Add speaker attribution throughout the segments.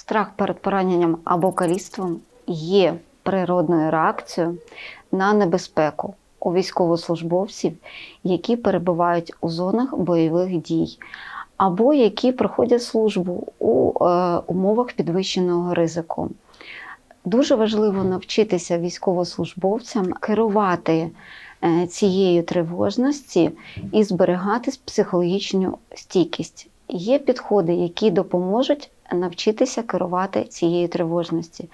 Speaker 1: Страх перед пораненням або каліцтвом є природною реакцією на небезпеку у військовослужбовців, які перебувають у зонах бойових дій, або які проходять службу у е, умовах підвищеного ризику. Дуже важливо навчитися військовослужбовцям керувати е, цією тривожності і зберігати психологічну стійкість. Є підходи, які допоможуть навчитися керувати цією тривожності.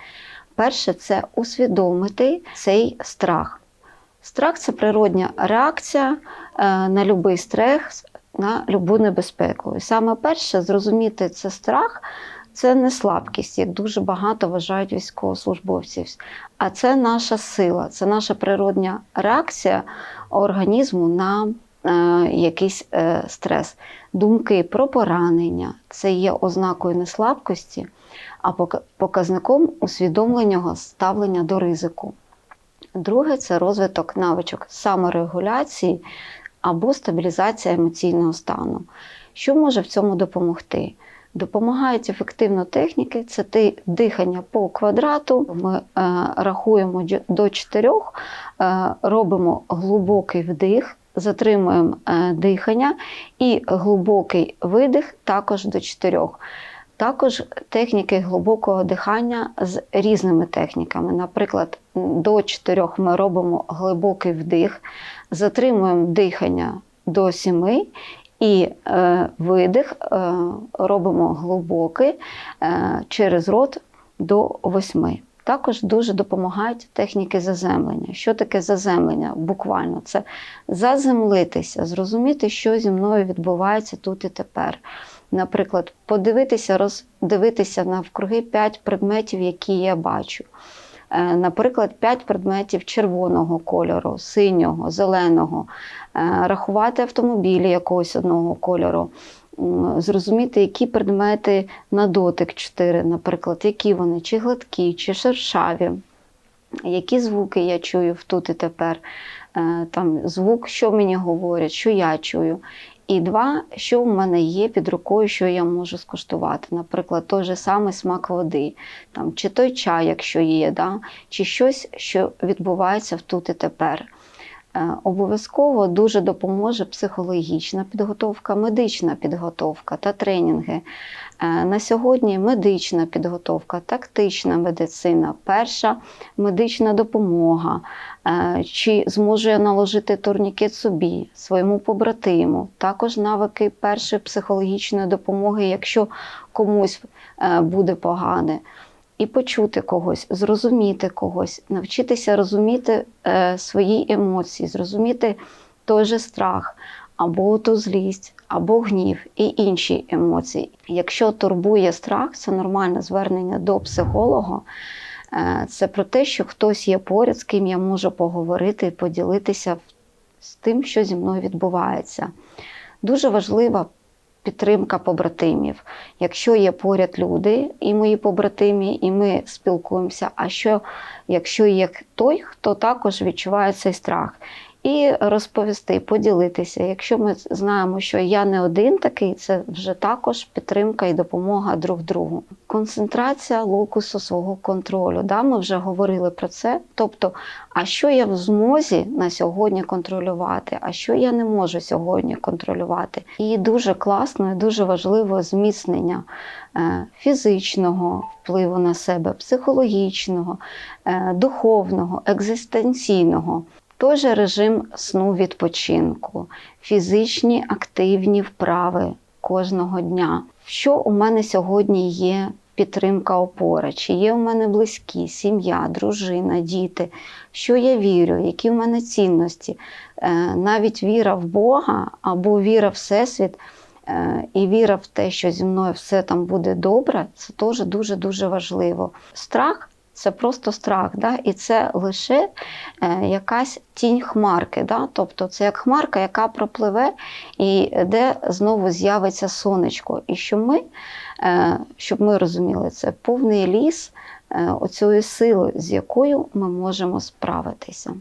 Speaker 1: Перше це усвідомити цей страх. Страх це природня реакція е, на будь-який стрес, на будь-яку небезпеку. І саме перше зрозуміти це страх це не слабкість, як дуже багато вважають військовослужбовців. А це наша сила, це наша природня реакція організму на якийсь е, стрес. Думки про поранення це є ознакою не слабкості, а показником усвідомленого ставлення до ризику. Друге це розвиток навичок саморегуляції або стабілізація емоційного стану. Що може в цьому допомогти? Допомагають ефективно техніки, це дихання по квадрату. Ми е, рахуємо до чотирьох, е, робимо глибокий вдих, затримуємо е, дихання і глибокий видих також до чотирьох. Також техніки глибокого дихання з різними техніками. Наприклад, до чотирьох ми робимо глибокий вдих, затримуємо дихання до сіми і е, видих е, робимо глибокий е, через рот до восьми. Також дуже допомагають техніки заземлення. Що таке заземлення? Буквально це заземлитися, зрозуміти, що зі мною відбувається тут і тепер. Наприклад, подивитися, роздивитися навкруги 5 предметів, які я бачу. Е, Наприклад, 5 предметів червоного кольору, синього, зеленого, Е, рахувати автомобілі якогось одного кольору, зрозуміти, які предмети на дотик 4, наприклад, які вони, чи гладкі, чи шершаві, які звуки я чую тут і тепер. Е, Там звук, що мені говорять, що я чую. І два, що в мене є під рукою, що я можу скуштувати. Наприклад, той же самий смак води, там, чи той чай, якщо є, да? чи щось, що відбувається в тут і тепер. Е, Обов'язково дуже допоможе психологічна підготовка, медична підготовка та тренінги. Е, На сьогодні медична підготовка, тактична медицина, перша медична допомога. Е, Чи зможу я наложити турнікет собі, своєму побратиму, також навики першої психологічної допомоги, якщо комусь буде погане. І почути когось, зрозуміти когось, навчитися розуміти е, свої емоції, зрозуміти той же страх, або ту злість, або гнів і інші емоції. Якщо турбує страх, це нормальне звернення до психолога. Е, Це про те, що хтось є поряд, з ким я можу поговорити і поділитися з тим, що зі мною відбувається. Дуже важлива підтримка побратимів. Якщо є поряд люди, і мої побратимі, і ми спілкуємося. А що якщо є той, хто також відчуває цей страх? І розповісти, поділитися. Якщо ми знаємо, що я не один такий, це вже також підтримка і допомога друг другу. Концентрація локусу свого контролю. Да, ми вже говорили про це. Тобто, а що я в змозі на сьогодні контролювати, а що я не можу сьогодні контролювати. І дуже класно і дуже важливо зміцнення е, фізичного впливу на себе, психологічного, е, духовного, екзистенційного. Той же режим сну відпочинку, фізичні активні вправи кожного дня. Що у мене сьогодні є підтримка опора? Чи є у мене близькі, сім'я, дружина, діти? Що я вірю, які в мене цінності? Е, Навіть віра в Бога або віра в Всесвіт. е, І віра в те, що зі мною все там буде добре, це теж дуже дуже важливо. Страх це просто страх, да? і це лише е, якась тінь хмарки. Да? Тобто це як хмарка, яка пропливе, і де знову з'явиться сонечко. І що ми, е, щоб ми розуміли, це повний ліс е, оцієї сили, з якою ми можемо справитися.